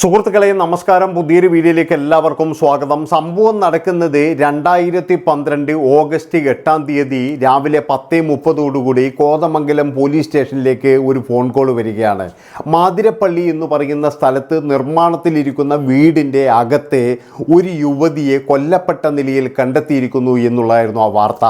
സുഹൃത്തുക്കളെ നമസ്കാരം. പുതിയൊരു വീഡിയോയിലേക്ക് എല്ലാവർക്കും സ്വാഗതം. സംഭവം നടക്കുന്നത് രണ്ടായിരത്തി പന്ത്രണ്ട് ഓഗസ്റ്റ് എട്ടാം തീയതി രാവിലെ പത്ത് മുപ്പതോടുകൂടി കോതമംഗലം പോലീസ് സ്റ്റേഷനിലേക്ക് ഒരു ഫോൺ കോൾ വരികയാണ്. മാതിരപ്പള്ളി എന്ന് പറയുന്ന സ്ഥലത്ത് നിർമ്മാണത്തിലിരിക്കുന്ന വീടിന്റെ അകത്തെ ഒരു യുവതിയെ കൊല്ലപ്പെട്ട നിലയിൽ കണ്ടെത്തിയിരിക്കുന്നു എന്നുള്ളതായിരുന്നു ആ വാർത്ത.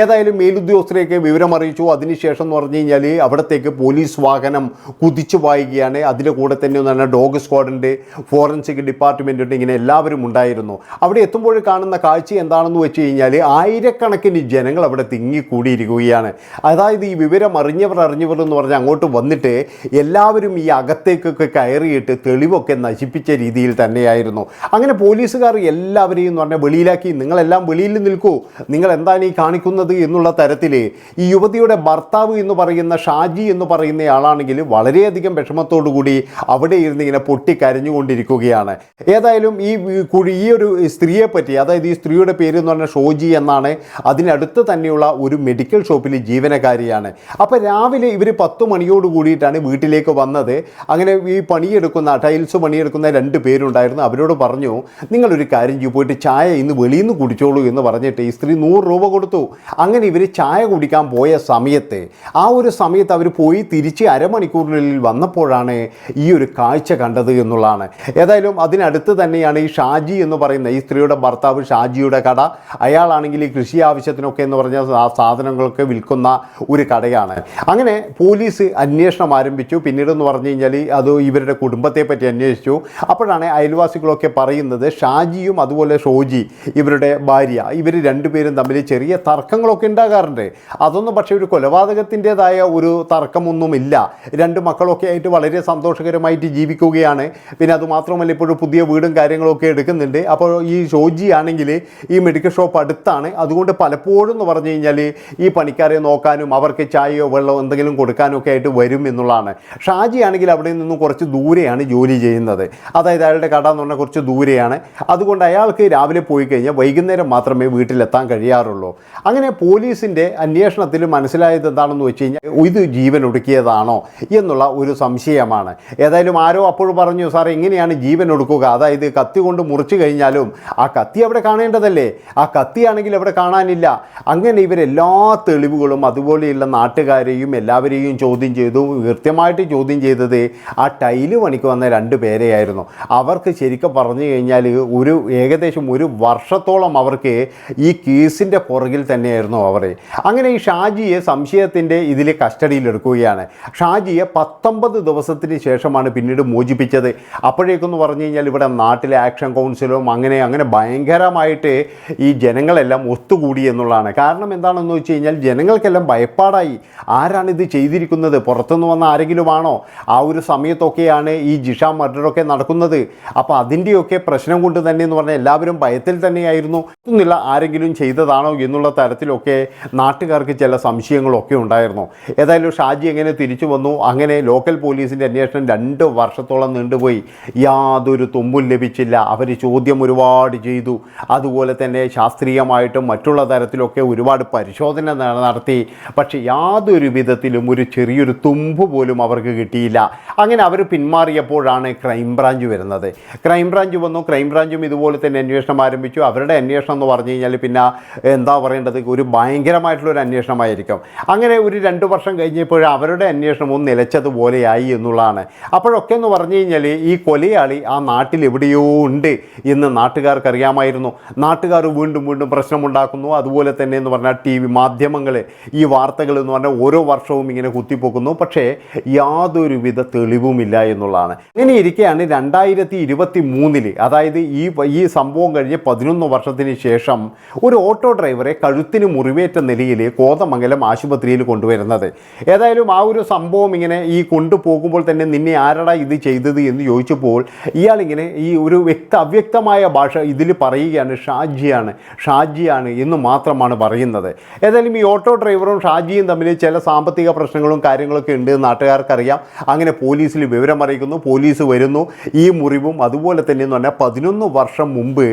ഏതായാലും മേലുദ്യോഗസ്ഥരെയൊക്കെ വിവരമറിയിച്ചു. അതിനുശേഷം എന്ന് പറഞ്ഞു കഴിഞ്ഞാൽ അവിടത്തേക്ക് പോലീസ് വാഹനം കുതിച്ചു വായുകയാണ്. അതിന്റെ കൂടെ തന്നെ ഒന്ന് പറഞ്ഞാൽ ഡോഗ് സ്ക്വാഡിന്റെ ഫോറൻസിക് ഡിപ്പാർട്ട്മെന്റുണ്ട് ഇങ്ങനെ എല്ലാവരും ഉണ്ടായിരുന്നു. അവിടെ എത്തുമ്പോൾ കാണുന്ന കാഴ്ച എന്താണെന്ന് വെച്ച് കഴിഞ്ഞാൽ ആയിരക്കണക്കിന് ജനങ്ങൾ അവിടെ തിങ്ങിക്കൂടിയിരിക്കുകയാണ്. അതായത് ഈ വിവരം അറിഞ്ഞവർ അറിഞ്ഞവർ എന്ന് പറഞ്ഞാൽ അങ്ങോട്ട് വന്നിട്ട് എല്ലാവരും ഈ അകത്തേക്കൊക്കെ കയറിയിട്ട് തെളിവൊക്കെ നശിപ്പിച്ച രീതിയിൽ തന്നെയായിരുന്നു. അങ്ങനെ പോലീസുകാർ എല്ലാവരെയും എന്ന് പറഞ്ഞാൽ വെളിയിലാക്കി നിങ്ങളെല്ലാം വെളിയിൽ നിൽക്കൂ. നിങ്ങൾ എന്താണ് ഈ കാണിക്കുന്നത്? എന്നുള്ള തരത്തിൽ ഈ യുവതിയുടെ ഭർത്താവ് എന്ന് പറയുന്ന ഷാജി എന്ന് പറയുന്ന ആളാണെങ്കിൽ വളരെയധികം വിഷമത്തോടു കൂടി അവിടെ ഇരുന്ന് ഇങ്ങനെ പൊട്ടി കരഞ്ഞുകൊണ്ടിരിക്കുകയാണ് ഏതായാലും ഈ കുഴി ഈ ഒരു സ്ത്രീയെ പറ്റി അതായത് ഈ സ്ത്രീയുടെ പേര് എന്ന് പറഞ്ഞാൽ ഷോജി എന്നാണ് അതിനടുത്ത് തന്നെയുള്ള ഒരു മെഡിക്കൽ ഷോപ്പിലെ ജീവനക്കാരിയാണ്. അപ്പോൾ രാവിലെ ഇവർ പത്ത് മണിയോട് കൂടിയിട്ടാണ് വീട്ടിലേക്ക് വന്നത്. അങ്ങനെ ഈ പണിയെടുക്കുന്ന ടൈൽസ് പണിയെടുക്കുന്ന രണ്ട് പേരുണ്ടായിരുന്നു. അവരോട് പറഞ്ഞു നിങ്ങളൊരു കാര്യം ചെയ്യും പോയിട്ട് ചായ ഇന്ന് വെളിയിൽ നിന്ന് കുടിച്ചോളൂ എന്ന് പറഞ്ഞിട്ട് ഈ സ്ത്രീ നൂറ് രൂപ കൊടുത്തു. അങ്ങനെ ഇവർ ചായ കുടിക്കാൻ പോയ സമയത്ത് ആ ഒരു സമയത്ത് അവർ പോയി തിരിച്ച് അരമണിക്കൂറിനുള്ളിൽ വന്നപ്പോഴാണ് ഈ ഒരു കാഴ്ച കണ്ടത് എന്നുള്ളതാണ് ഏതായാലും അതിനടുത്ത് തന്നെയാണ് ഈ ഷാജി എന്ന് പറയുന്ന ഈ സ്ത്രീയുടെ ഭർത്താവ് ഷാജിയുടെ കട. അയാളാണെങ്കിൽ ഈ കൃഷി ആവശ്യത്തിനൊക്കെ എന്ന് പറഞ്ഞ സാധനങ്ങളൊക്കെ വിൽക്കുന്ന ഒരു കടയാണ്. അങ്ങനെ പോലീസ് അന്വേഷണം ആരംഭിച്ചു. പിന്നീട് എന്ന് പറഞ്ഞു കഴിഞ്ഞാൽ അത് ഇവരുടെ കുടുംബത്തെ പറ്റി അന്വേഷിച്ചു. അപ്പോഴാണ് അയൽവാസികളൊക്കെ പറയുന്നത് ഷാജിയും അതുപോലെ ഷോജി ഇവരുടെ ഭാര്യ ഇവർ രണ്ടുപേരും തമ്മിൽ ചെറിയ തർക്കങ്ങളൊക്കെ ഉണ്ടാകാറുണ്ട്. അതൊന്നും പക്ഷേ ഒരു കൊലപാതകത്തിന്റെതായ ഒരു തർക്കമൊന്നുമില്ല. രണ്ട് മക്കളൊക്കെ ആയിട്ട് വളരെ സന്തോഷകരമായിട്ട് ജീവിക്കുകയാണ്. പിന്നെ അതുമാത്രമല്ല ഇപ്പോഴും പുതിയ വീടും കാര്യങ്ങളൊക്കെ എടുക്കുന്നുണ്ട്. അപ്പോൾ ഈ ഷോജി ആണെങ്കിൽ ഈ മെഡിക്കൽ ഷോപ്പ് അടുത്താണ്. അതുകൊണ്ട് പലപ്പോഴും എന്ന് പറഞ്ഞു കഴിഞ്ഞാൽ ഈ പണിക്കാരെ നോക്കാനും അവർക്ക് ചായയോ വെള്ളമോ എന്തെങ്കിലും കൊടുക്കാനും ഒക്കെ ആയിട്ട് വരും എന്നുള്ളതാണ്. ഷാജി ആണെങ്കിൽ അവിടെ നിന്നും കുറച്ച് ദൂരെയാണ് ജോലി ചെയ്യുന്നത്. അതായത് അയാളുടെ കട എന്ന് പറഞ്ഞാൽ കുറച്ച് ദൂരെയാണ്. അതുകൊണ്ട് അയാൾക്ക് രാവിലെ പോയി കഴിഞ്ഞാൽ വൈകുന്നേരം മാത്രമേ വീട്ടിലെത്താൻ കഴിയാറുള്ളൂ. അങ്ങനെ പോലീസിന്റെ അന്വേഷണത്തിൽ മനസ്സിലായത് എന്താണെന്ന് വെച്ച് കഴിഞ്ഞാൽ ഇത് ജീവൻ ഒടുക്കിയതാണോ എന്നുള്ള ഒരു സംശയമാണ്. ഏതായാലും ആരോ അപ്പോഴും പറഞ്ഞു സാർ എങ്ങനെയാണ് ജീവൻ ഒടുക്കുക. അതായത് കത്തി കൊണ്ട് മുറിച്ചു കഴിഞ്ഞാലും ആ കത്തി അവിടെ കാണേണ്ടതല്ലേ? ആ കത്തിയാണെങ്കിൽ അവിടെ കാണാനില്ല. അങ്ങനെ ഇവരെല്ലാ തെളിവുകളും അതുപോലെയുള്ള നാട്ടുകാരെയും എല്ലാവരെയും ചോദ്യം ചെയ്തു. കൃത്യമായിട്ട് ചോദ്യം ചെയ്തത് ആ ടൈൽ പണിക്ക് വന്ന രണ്ട് പേരെയായിരുന്നു. അവർക്ക് ശരിക്കും പറഞ്ഞു കഴിഞ്ഞാൽ ഒരു ഏകദേശം ഒരു വർഷത്തോളം അവർക്ക് ഈ കേസിന്റെ പുറകിൽ തന്നെയായിരുന്നു അവർ അങ്ങനെ ഈ ഷാജിയെ സംശയത്തിന്റെ ഇതിൽ കസ്റ്റഡിയിലെടുക്കുകയാണ്. ഷാജിയെ പത്തൊമ്പത് ദിവസത്തിന് ശേഷമാണ് പിന്നീട് മോചിപ്പിച്ചത്. അപ്പോഴേക്കെന്ന് പറഞ്ഞു കഴിഞ്ഞാൽ ഇവിടെ നാട്ടിലെ ആക്ഷൻ കൗൺസിലും അങ്ങനെ അങ്ങനെ ഭയങ്കരമായിട്ട് ഈ ജനങ്ങളെല്ലാം ഒത്തുകൂടി എന്നുള്ളതാണ്. കാരണം എന്താണെന്ന് വെച്ച് കഴിഞ്ഞാൽ ജനങ്ങൾക്കെല്ലാം ഭയപ്പാടായി. ആരാണ് ഇത് ചെയ്തിരിക്കുന്നത്? പുറത്തുനിന്ന് വന്ന ആരെങ്കിലും ആണോ ആ ഒരു സമയത്തൊക്കെയാണ് ഈ ജിഷ മർഡറൊക്കെ നടക്കുന്നത്. അപ്പോൾ അതിന്റെയൊക്കെ പ്രശ്നം കൊണ്ട് തന്നെ എന്ന് പറഞ്ഞാൽ എല്ലാവരും ഭയത്തിൽ തന്നെയായിരുന്നു. ഒന്നുമില്ല ആരെങ്കിലും ചെയ്തതാണോ എന്നുള്ള തരത്തിലൊക്കെ നാട്ടുകാർക്ക് ചില സംശയങ്ങളൊക്കെ ഉണ്ടായിരുന്നു. ഏതായാലും ഷാജി എങ്ങനെ തിരിച്ചു വന്നു? അങ്ങനെ ലോക്കൽ പോലീസിന്റെ അന്വേഷണം രണ്ട് വർഷത്തോളം നീണ്ടുപോയി. യാതൊരു തുമ്പും ലഭിച്ചില്ല. അവർ ചോദ്യം ഒരുപാട് ചെയ്തു. അതുപോലെ തന്നെ ശാസ്ത്രീയമായിട്ടും മറ്റുള്ള തരത്തിലൊക്കെ ഒരുപാട് പരിശോധന നടത്തി. പക്ഷേ യാതൊരു വിധത്തിലും ഒരു ചെറിയൊരു തുമ്പ് പോലും അവർക്ക് കിട്ടിയില്ല. അങ്ങനെ അവർ പിന്മാറിയപ്പോഴാണ് ക്രൈംബ്രാഞ്ച് വരുന്നത്. ക്രൈംബ്രാഞ്ച് വന്നു. ക്രൈംബ്രാഞ്ചും ഇതുപോലെ തന്നെ അന്വേഷണം ആരംഭിച്ചു. അവരുടെ അന്വേഷണം എന്ന് പറഞ്ഞു കഴിഞ്ഞാൽ പിന്നെ എന്താ പറയേണ്ടത്? ഒരു ഭയങ്കരമായിട്ടുള്ള ഒരു അന്വേഷണമായിരിക്കും. അങ്ങനെ ഒരു രണ്ട് വർഷം കഴിഞ്ഞപ്പോൾ അവരുടെ അന്വേഷണവും നിലച്ചതുപോലെയായി എന്നുള്ളതാണ്. അപ്പോഴൊക്കെ എന്ന് പറഞ്ഞു കഴിഞ്ഞാൽ ഈ കൊലയാളി ആ നാട്ടിൽ എവിടെയോ ഉണ്ട് എന്ന് നാട്ടുകാർക്ക് അറിയാമായിരുന്നു നാട്ടുകാർ വീണ്ടും വീണ്ടും പ്രശ്നമുണ്ടാക്കുന്നു. അതുപോലെ തന്നെ എന്ന് പറഞ്ഞാൽ ടി വി മാധ്യമങ്ങൾ ഈ വാർത്തകൾ എന്ന് പറഞ്ഞാൽ ഓരോ വർഷവും ഇങ്ങനെ കുത്തിപ്പോക്കുന്നു. പക്ഷേ യാതൊരുവിധ തെളിവുമില്ല എന്നുള്ളതാണ്. ഇങ്ങനെ ഇരിക്കെയാണ് രണ്ടായിരത്തി ഇരുപത്തി മൂന്നിൽ അതായത് ഈ ഈ സംഭവം കഴിഞ്ഞ് പതിനൊന്ന് വർഷത്തിന് ശേഷം ഒരു ഓട്ടോ ഡ്രൈവറെ കഴുത്തിന് മുറിവേറ്റ നിലയിൽ കോതമംഗലം ആശുപത്രിയിൽ കൊണ്ടുവരുന്നത്. ഏതായാലും ആ ഒരു സംഭവം ഇങ്ങനെ ഈ കൊണ്ടുപോകുമ്പോൾ തന്നെ നിന്നെ ആരടാ ഇത് ചെയ്തത് എന്ന് ചോദിച്ചപ്പോൾ ഇയാളിങ്ങനെ ഈ ഒരു വ്യക്ത അവ്യക്തമായ ഭാഷ ഇതിൽ പറയുകയാണ് ഷാജിയാണ് ഷാജിയാണ് എന്ന് മാത്രമാണ് പറയുന്നത്. ഏതായാലും ഈ ഓട്ടോ ഡ്രൈവറും ഷാജിയും തമ്മിൽ ചില സാമ്പത്തിക പ്രശ്നങ്ങളും കാര്യങ്ങളൊക്കെ ഉണ്ട് നാട്ടുകാർക്കറിയാം. അങ്ങനെ പോലീസിൽ വിവരം അറിയിക്കുന്നു പോലീസ് വരുന്നു. ഈ മുറിവും അതുപോലെ തന്നെ എന്ന് പറഞ്ഞാൽ പതിനൊന്ന് വർഷം മുമ്പ്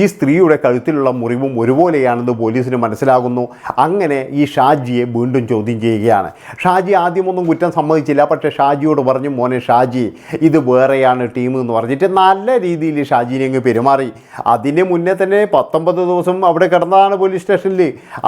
ഈ സ്ത്രീയുടെ കഴുത്തിലുള്ള മുറിവും ഒരുപോലെയാണെന്ന് പോലീസിന് മനസ്സിലാകുന്നു. അങ്ങനെ ഈ ഷാജിയെ വീണ്ടും ചോദ്യം ചെയ്യുകയാണ്. ഷാജി ആദ്യമൊന്നും കുറ്റം സമ്മതിച്ചില്ല പക്ഷേ ഷാജിയോട് പറഞ്ഞു മോനെ ഷാജി ഇത് വേറെയാണ്. ഇവരാണ് ടീം എന്ന് പറഞ്ഞിട്ട് നല്ല രീതിയിൽ ഷാജിനെ അങ്ങ് പെരുമാറി. അതിന് മുന്നേ തന്നെ പത്തൊമ്പത് ദിവസം അവിടെ കിടന്നതാണ് പോലീസ് സ്റ്റേഷനിൽ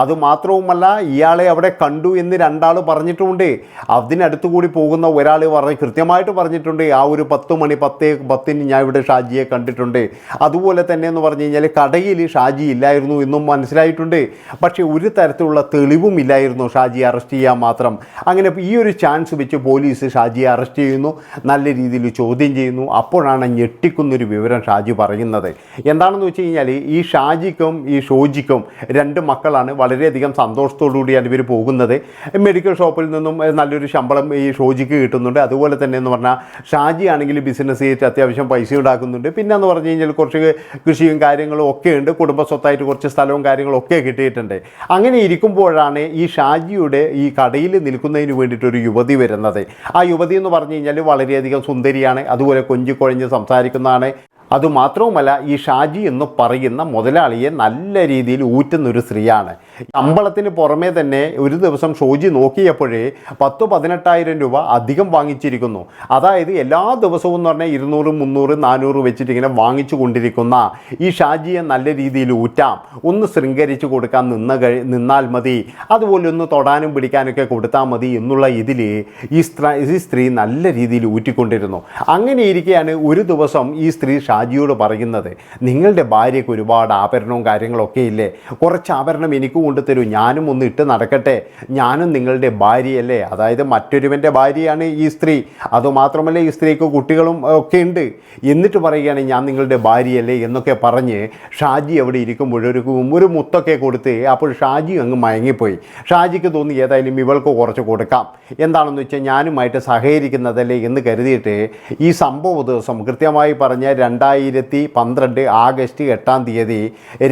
അതുമാത്രവുമല്ല ഇയാളെ അവിടെ കണ്ടു എന്ന് രണ്ടാൾ പറഞ്ഞിട്ടുമുണ്ട് അതിനടുത്തു കൂടി പോകുന്ന ഒരാൾ പറഞ്ഞ് കൃത്യമായിട്ട് പറഞ്ഞിട്ടുണ്ട്. ആ ഒരു പത്ത് മണി പത്തേ പത്തിന് ഞാൻ ഇവിടെ ഷാജിയെ കണ്ടിട്ടുണ്ട്. അതുപോലെ തന്നെ എന്ന് പറഞ്ഞു കഴിഞ്ഞാൽ കടയിൽ ഷാജി ഇല്ലായിരുന്നു എന്നും മനസ്സിലായിട്ടുണ്ട്. പക്ഷേ ഒരു തരത്തിലുള്ള തെളിവും ഇല്ലായിരുന്നു ഷാജിയെ അറസ്റ്റ് ചെയ്യാൻ മാത്രം. അങ്ങനെ ഈ ഒരു ചാൻസ് വെച്ച് പോലീസ് ഷാജിയെ അറസ്റ്റ് ചെയ്യുന്നു. നല്ല രീതിയിൽ ചോദ്യം ചെയ്യുന്നു. അപ്പോഴാണ് ഞെട്ടിക്കുന്നൊരു വിവരം ഷാജി പറയുന്നത്. എന്താണെന്ന് വെച്ച് കഴിഞ്ഞാൽ ഈ ഷാജിക്കും ഈ ഷോജിക്കും രണ്ട് മക്കളാണ് വളരെയധികം സന്തോഷത്തോടു കൂടിയാണ് ഇവർ പോകുന്നത്. മെഡിക്കൽ ഷോപ്പിൽ നിന്നും നല്ലൊരു ശമ്പളം ഈ ഷോജിക്ക് കിട്ടുന്നുണ്ട്. അതുപോലെ തന്നെ എന്ന് പറഞ്ഞാൽ ഷാജി ആണെങ്കിൽ ബിസിനസ് ചെയ്തിട്ട് അത്യാവശ്യം പൈസ ഉണ്ടാക്കുന്നുണ്ട്. പിന്നെ എന്ന് പറഞ്ഞു കഴിഞ്ഞാൽ കുറച്ച് കൃഷിയും കാര്യങ്ങളും ഒക്കെ ഉണ്ട്. കുടുംബ സ്വത്തായിട്ട് കുറച്ച് സ്ഥലവും കാര്യങ്ങളും ഒക്കെ കിട്ടിയിട്ടുണ്ട്. അങ്ങനെ ഇരിക്കുമ്പോഴാണ് ഈ ഷാജിയുടെ ഈ കടയിൽ നിൽക്കുന്നതിന് വേണ്ടിയിട്ടൊരു യുവതി വരുന്നത്. ആ യുവതി എന്ന് പറഞ്ഞു കഴിഞ്ഞാൽ വളരെയധികം സുന്ദരിയാണ്. അതുപോലെ കൊഞ്ചിക്കൊഴഞ്ഞ് സംസാരിക്കുന്നതാണ്. അതുമാത്രവുമല്ല ഈ ഷാജി എന്ന് പറയുന്ന മുതലാളിയെ നല്ല രീതിയിൽ ഊറ്റുന്നൊരു സ്ത്രീയാണ്. ശമ്പളത്തിന് പുറമേ തന്നെ ഒരു ദിവസം ഷോജി നോക്കിയപ്പോഴേ പത്ത് പതിനെട്ടായിരം രൂപ അധികം വാങ്ങിച്ചിരിക്കുന്നു. അതായത് എല്ലാ ദിവസവും എന്ന് പറഞ്ഞാൽ ഇരുന്നൂറ് മുന്നൂറ് നാനൂറ് വെച്ചിട്ട് ഇങ്ങനെ വാങ്ങിച്ചു കൊണ്ടിരിക്കുന്ന ഈ ഷാജിയെ നല്ല രീതിയിൽ ഊറ്റാം. ഒന്ന് ശൃംഗരിച്ച് കൊടുക്കാൻ നിന്ന കഴി നിന്നാൽ മതി. അതുപോലെ ഒന്ന് തൊടാനും പിടിക്കാനൊക്കെ കൊടുത്താൽ മതി എന്നുള്ള ഇതിൽ ഈ സ്ത്രീ ഈ സ്ത്രീ നല്ല രീതിയിൽ ഊറ്റിക്കൊണ്ടിരുന്നു. അങ്ങനെ ഇരിക്കെയാണ് ഒരു ദിവസം ഈ സ്ത്രീ ഷാജിയോട് പറയുന്നത് നിങ്ങളുടെ ഭാര്യയ്ക്ക് ഒരുപാട് ആഭരണവും കാര്യങ്ങളൊക്കെ ഇല്ലേ? കുറച്ച് ആഭരണം എനിക്ക് കൊണ്ടുതരൂ ഞാനും ഒന്ന് ഇട്ട് നടക്കട്ടെ. ഞാനും നിങ്ങളുടെ ഭാര്യയല്ലേ? അതായത് മറ്റൊരുവന്റെ ഭാര്യയാണ് ഈ സ്ത്രീ. അതുമാത്രമല്ല ഈ സ്ത്രീക്ക് കുട്ടികളും ഒക്കെ ഉണ്ട്. എന്നിട്ട് പറയുകയാണ് ഞാൻ നിങ്ങളുടെ ഭാര്യയല്ലേ? എന്നൊക്കെ പറഞ്ഞ് ഷാജി അവിടെ ഇരിക്കുമ്പോൾ ഒരു ഒരു മുത്തൊക്കെ കൊടുത്ത് അപ്പോൾ ഷാജി അങ്ങ് മയങ്ങിപ്പോയി. ഷാജിക്ക് തോന്നി ഏതായാലും ഇവൾക്ക് കുറച്ച് കൊടുക്കാം. എന്താണെന്ന് വെച്ചാൽ ഞാനുമായിട്ട് സഹകരിക്കുന്നതല്ലേ? എന്ന് കരുതിയിട്ട് ഈ സംഭവ ദിവസം കൃത്യമായി പറഞ്ഞ രണ്ടായിരത്തി പന്ത്രണ്ട് ആഗസ്റ്റ് എട്ടാം തീയതി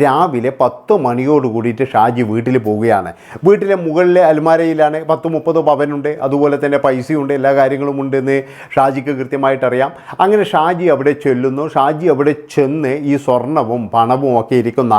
രാവിലെ പത്ത് മണിയോട് കൂടിയിട്ട് ഷാജി വീട്ടിൽ പോവുകയാണ്. വീട്ടിലെ മുകളിലെ അൽമാരയിലാണ് പത്ത് മുപ്പത് പവനുണ്ട്. അതുപോലെ തന്നെ പൈസയുണ്ട്. എല്ലാ കാര്യങ്ങളും ഉണ്ടെന്ന് ഷാജിക്ക് കൃത്യമായിട്ട് അറിയാം അങ്ങനെ ഷാജി അവിടെ ചെല്ലുന്നു. ഷാജി അവിടെ ചെന്ന് ഈ സ്വർണവും പണവും ഒക്കെ ഇരിക്കുന്ന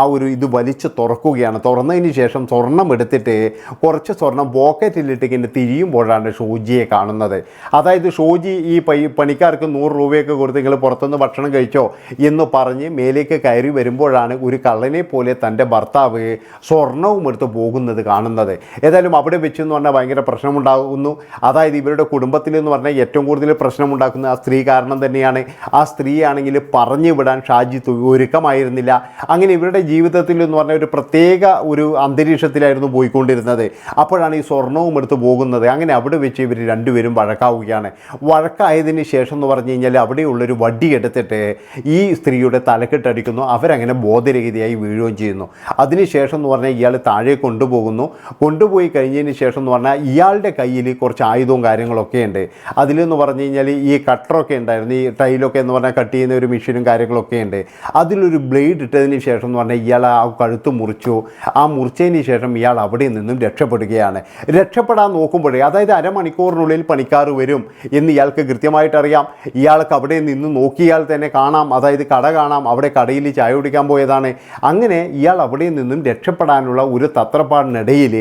ആ ഒരു ഇത് വലിച്ച് തുറക്കുകയാണ്. തുറന്നതിന് ശേഷം സ്വർണം എടുത്തിട്ട് കുറച്ച് സ്വർണം പോക്കറ്റിലിട്ട് ഇങ്ങനെ തിരിയുമ്പോഴാണ് ഷോജിയെ കാണുന്നത്. അതായത് ഷോജി ഈ പൈ പണിക്കാർക്ക് നൂറ് രൂപയൊക്കെ കൊടുത്ത് നിങ്ങൾ പുറത്തുനിന്ന് ഭക്ഷണം കഴിച്ചോ എന്ന് പറഞ്ഞ് മേലേക്ക് കയറി വരുമ്പോഴാണ് ഒരു കള്ളനെ പോലെ തന്റെ ഭർത്താവ് സ്വർണവും എടുത്ത് പോകുന്നത് കാണുന്നത്. ഏതായാലും അവിടെ വെച്ച് എന്ന് പറഞ്ഞാൽ ഭയങ്കര പ്രശ്നമുണ്ടാകുന്നു. അതായത് ഇവരുടെ കുടുംബത്തിൽ എന്ന് പറഞ്ഞാൽ ഏറ്റവും കൂടുതൽ പ്രശ്നമുണ്ടാക്കുന്ന ആ സ്ത്രീ കാരണം തന്നെയാണ്. ആ സ്ത്രീയാണെങ്കിൽ പറഞ്ഞു വിടാൻ ഷാജി ഒരുക്കമായിരുന്നില്ല. അങ്ങനെ ഇവരുടെ ജീവിതത്തിൽ എന്ന് പറഞ്ഞാൽ ഒരു പ്രത്യേക ഒരു അന്തരീക്ഷത്തിലായിരുന്നു പോയിക്കൊണ്ടിരുന്നത്. അപ്പോഴാണ് ഈ സ്വർണവും എടുത്ത് പോകുന്നത്. അങ്ങനെ അവിടെ വെച്ച് ഇവർ രണ്ടുപേരും വഴക്കാവുകയാണ്. വഴക്കായതിന് ശേഷം എന്ന് പറഞ്ഞു കഴിഞ്ഞാൽ അവിടെയുള്ളൊരു വടി എടുത്തിട്ട് ഈ സ്ത്രീയുടെ തലക്കെട്ടടിക്കുന്നു. അവരങ്ങനെ ബോധരഹിതയായി വീഴുകയും ചെയ്യുന്നു. അതിനുശേഷം എന്ന് പറഞ്ഞാൽ ഇയാൾ താഴെ കൊണ്ടുപോകുന്നു. കൊണ്ടുപോയി കഴിഞ്ഞതിന് ശേഷം എന്ന് പറഞ്ഞാൽ ഇയാളുടെ കയ്യിൽ കുറച്ച് ആയുധവും കാര്യങ്ങളൊക്കെ ഉണ്ട്. അതിലെന്ന് പറഞ്ഞു കഴിഞ്ഞാൽ ഈ കട്ടറൊക്കെ ഉണ്ടായിരുന്നു. ഈ ടൈലൊക്കെ എന്ന് പറഞ്ഞാൽ കട്ട് ചെയ്യുന്ന ഒരു മെഷീനും കാര്യങ്ങളൊക്കെ ഉണ്ട്. അതിലൊരു ബ്ലേഡ് ഇട്ടതിന് ശേഷം എന്ന് പറഞ്ഞാൽ ഇയാൾ ആ കഴുത്ത് മുറിച്ചു. ആ മുറിച്ചതിന് ശേഷം ഇയാൾ അവിടെ നിന്നും രക്ഷപ്പെടുകയാണ്. രക്ഷപ്പെടാൻ നോക്കുമ്പോഴേ അതായത് അരമണിക്കൂറിനുള്ളിൽ പണിക്കാർ വരും എന്ന് ഇയാൾക്ക് കൃത്യമായിട്ട് അറിയാം. ഇയാൾക്ക് അവിടെ നിന്ന് നോക്കിയാൽ തന്നെ കാണാം. അതായത് കട കാണാം. അവിടെ കടയിൽ ചായ കുടിക്കാൻ പോയതാണ്. അങ്ങനെ ഇയാൾ അവിടെ നിന്നും രക്ഷപ്പെടാനുള്ള ഒരു തത്രപ്പാടിനിടയിൽ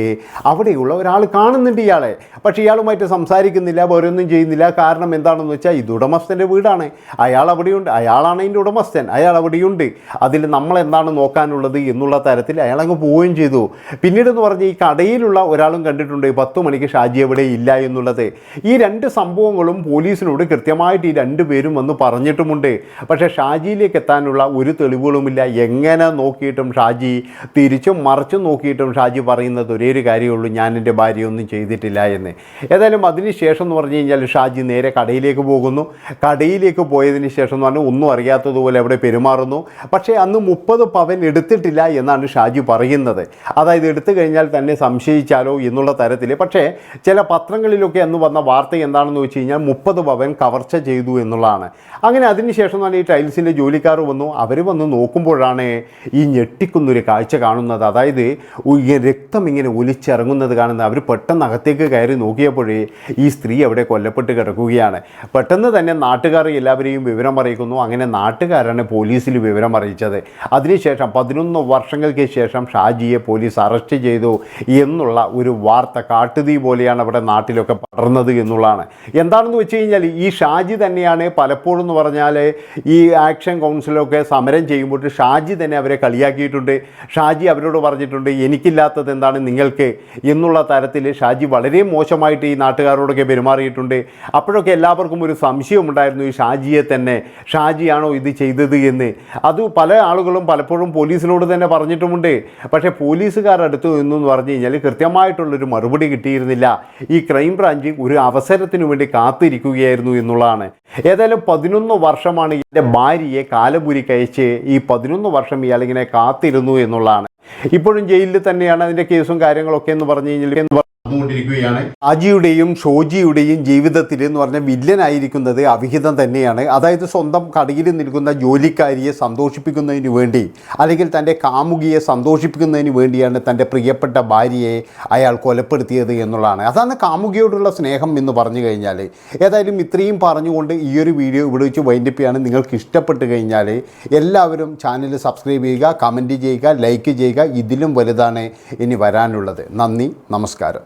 അവിടെയുള്ള ഒരാൾ കാണുന്നുണ്ട് ഇയാളെ. പക്ഷേ ഇയാളുമായിട്ട് സംസാരിക്കുന്നില്ല വേറൊന്നും ചെയ്യുന്നില്ല. കാരണം എന്താണെന്ന് വെച്ചാൽ ഇത് ഉടമസ്ഥന്റെ വീടാണ്. അയാൾ അവിടെയുണ്ട്. അയാളാണ് അതിന്റെ ഉടമസ്ഥൻ. അയാൾ അവിടെയുണ്ട്. അതിൽ നമ്മൾ എന്താണ് നോക്കാനുള്ളത് എന്നുള്ള തരത്തിൽ അയാൾ അങ്ങ് പോവുകയും ചെയ്തു. പിന്നീട് എന്ന് പറഞ്ഞ് ഈ കടയിലുള്ള ഒരാളും കണ്ടിട്ടുണ്ട്. പത്ത് മണിക്ക് ഷാജി എവിടെ ഇല്ല എന്നുള്ളത്. ഈ രണ്ട് സംഭവങ്ങളും പോലീസിനോട് കൃത്യമായിട്ട് ഈ രണ്ട് പേരും വന്ന് പറഞ്ഞിട്ടുമുണ്ട്. പക്ഷേ ഷാജിയിലേക്ക് എത്താനുള്ള ഒരു തെളിവുകളുമില്ല. എങ്ങനെ നോക്കിയിട്ടും ഷാജി തിരിച്ചും മറിച്ചും നോക്കിയിട്ടും ഷാജി പറയുന്നത് ഒരേ ഒരു കാര്യമുള്ളൂ ഞാൻ എന്റെ ഭാര്യ ഒന്നും ചെയ്തിട്ടില്ല എന്ന്. ഏതായാലും അതിന് ശേഷം എന്ന് പറഞ്ഞു കഴിഞ്ഞാൽ ഷാജി നേരെ കടയിലേക്ക് പോകുന്നു. കടയിലേക്ക് പോയതിന് ശേഷം എന്ന് പറഞ്ഞാൽ ഒന്നും അറിയാത്തതുപോലെ അവിടെ പെരുമാറുന്നു. പക്ഷേ അന്ന് മുപ്പത് പവൻ എടുത്തിട്ടില്ല എന്നാണ് ഷാജി പറയുന്നത്. അതായത് എടുത്തു കഴിഞ്ഞാൽ തന്നെ സംശയിച്ചാലോ എന്നുള്ള തരത്തിൽ. പക്ഷേ ചില പത്രങ്ങളിലൊക്കെ അന്ന് വന്ന വാർത്ത എന്താണെന്ന് വെച്ച് കഴിഞ്ഞാൽ മുപ്പത് പവൻ കവർച്ച ചെയ്തു എന്നുള്ളതാണ്. അങ്ങനെ അതിനുശേഷം പറഞ്ഞാൽ ഈ ടൈൽസിന്റെ ജോലിക്കാർ വന്നു. അവർ വന്ന് നോക്കുമ്പോഴാണ് ഈ ഞെട്ടിക്കുന്നൊരു കാഴ്ച കാണുന്നത്. അതായത് രക്തം ഇങ്ങനെ ഒലിച്ചിറങ്ങുന്നത് കാണുന്ന അവർ പെട്ടെന്ന് അകത്തേക്ക് കയറി നോക്കിയപ്പോഴേ ഈ സ്ത്രീ അവിടെ കൊല്ലപ്പെട്ട് കിടക്കുകയാണ്. പെട്ടെന്ന് തന്നെ നാട്ടുകാർ എല്ലാവരെയും വിവരം അറിയിക്കുന്നു. അങ്ങനെ നാട്ടുകാരാണ് പോലീസിൽ വിവരം അറിയിച്ചത്. അതിനുശേഷം പതിനൊന്ന് വർഷങ്ങൾക്ക് ശേഷം ഷാജിയെ പോലീസ് അറസ്റ്റ് ചെയ്തു എന്നുള്ള ഒരു വാർത്ത കാട്ടുതീ പോലെയാണ് അവിടെ നാട്ടിലൊക്കെ പടർന്നത് എന്നുള്ളതാണ്. എന്താണെന്ന് വെച്ച് കഴിഞ്ഞാൽ ഈ ഷാജി തന്നെയാണ് പലപ്പോഴും എന്ന് പറഞ്ഞാൽ ഈ ആക്ഷൻ കൗൺസിലൊക്കെ സമരം ചെയ്യുമ്പോൾ ഷാജി തന്നെ അവരെ കളിയാക്കിയിട്ടുണ്ട്. ഷാജി അവരോട് പറഞ്ഞിട്ടുണ്ട് എനിക്കില്ലാത്തത് എന്താണ് നിങ്ങൾക്ക്? എന്നുള്ള തരത്തിൽ ഷാജി വളരെ മോശമായിട്ട് ഈ നാട്ടുകാരോടൊക്കെ പെരുമാറിയിട്ടുണ്ട്. അപ്പോഴൊക്കെ എല്ലാവർക്കും ഒരു സംശയമുണ്ടായിരുന്നു ഈ ഷാജിയെ തന്നെ. ഷാജിയാണോ ഇത് ചെയ്തത് എന്ന്. അത് പല ആളുകളും പലപ്പോഴും പോലീസിനോട് തന്നെ പറഞ്ഞിട്ടുമുണ്ട്. പക്ഷേ പോലീസുകാർ അടുത്ത് നിന്നന്ന് പറഞ്ഞു കഴിഞ്ഞാൽ കൃത്യമായിട്ടുള്ളൊരു മറുപടി കിട്ടിയിരുന്നില്ല. ഈ ക്രൈം ബ്രാഞ്ച് ഒരു അവസരത്തിന് വേണ്ടി കാത്തിരിക്കുകയായിരുന്നു എന്നുള്ളതാണ്. ഏതായാലും പതിനൊന്ന് വർഷമാണ് എന്റെ ഭാര്യയെ കാലപുരിക്കയച്ച് ഈ പതിനൊന്ന് വർഷം ഇയാളിങ്ങനെ കാത്തിരുന്നു എന്നുള്ളതാണ്. ഇപ്പോഴും ജയിലിൽ തന്നെയാണ് അതിന്റെ കേസും കാര്യങ്ങളൊക്കെ എന്ന് പറഞ്ഞു കഴിഞ്ഞാൽ നടന്നുകൊണ്ടിരിക്കുകയാണ് അജിയുടെയും ഷോജിയുടെയും ജീവിതത്തിൽ എന്ന് പറഞ്ഞ വില്ലനായിരിക്കുന്നത് അവിഹിതം തന്നെയാണ്. അതായത് സ്വന്തം കടയിൽ നിൽക്കുന്ന ജോലിക്കാരിയെ സന്തോഷിപ്പിക്കുന്നതിന് വേണ്ടി അല്ലെങ്കിൽ തന്റെ കാമുകിയെ സന്തോഷിപ്പിക്കുന്നതിന് വേണ്ടിയാണ് തന്റെ പ്രിയപ്പെട്ട ഭാര്യയെ അയാൾ കൊലപ്പെടുത്തിയത് എന്നുള്ളതാണ്. അതാണ് കാമുകിയോടുള്ള സ്നേഹം എന്ന് പറഞ്ഞു കഴിഞ്ഞാൽ. ഏതായാലും ഇത്രയും പറഞ്ഞുകൊണ്ട് ഈ ഒരു വീഡിയോ ഇവിടെ വെച്ച് വൈൻഡപ്പിയാണ് നിങ്ങൾക്ക് ഇഷ്ടപ്പെട്ട് കഴിഞ്ഞാൽ എല്ലാവരും ചാനൽ സബ്സ്ക്രൈബ് ചെയ്യുക കമന്റ് ചെയ്യുക ലൈക്ക് ചെയ്യുക. ഇതിലും വലുതാണ് ഇനി വരാനുള്ളത്. നന്ദി നമസ്കാരം.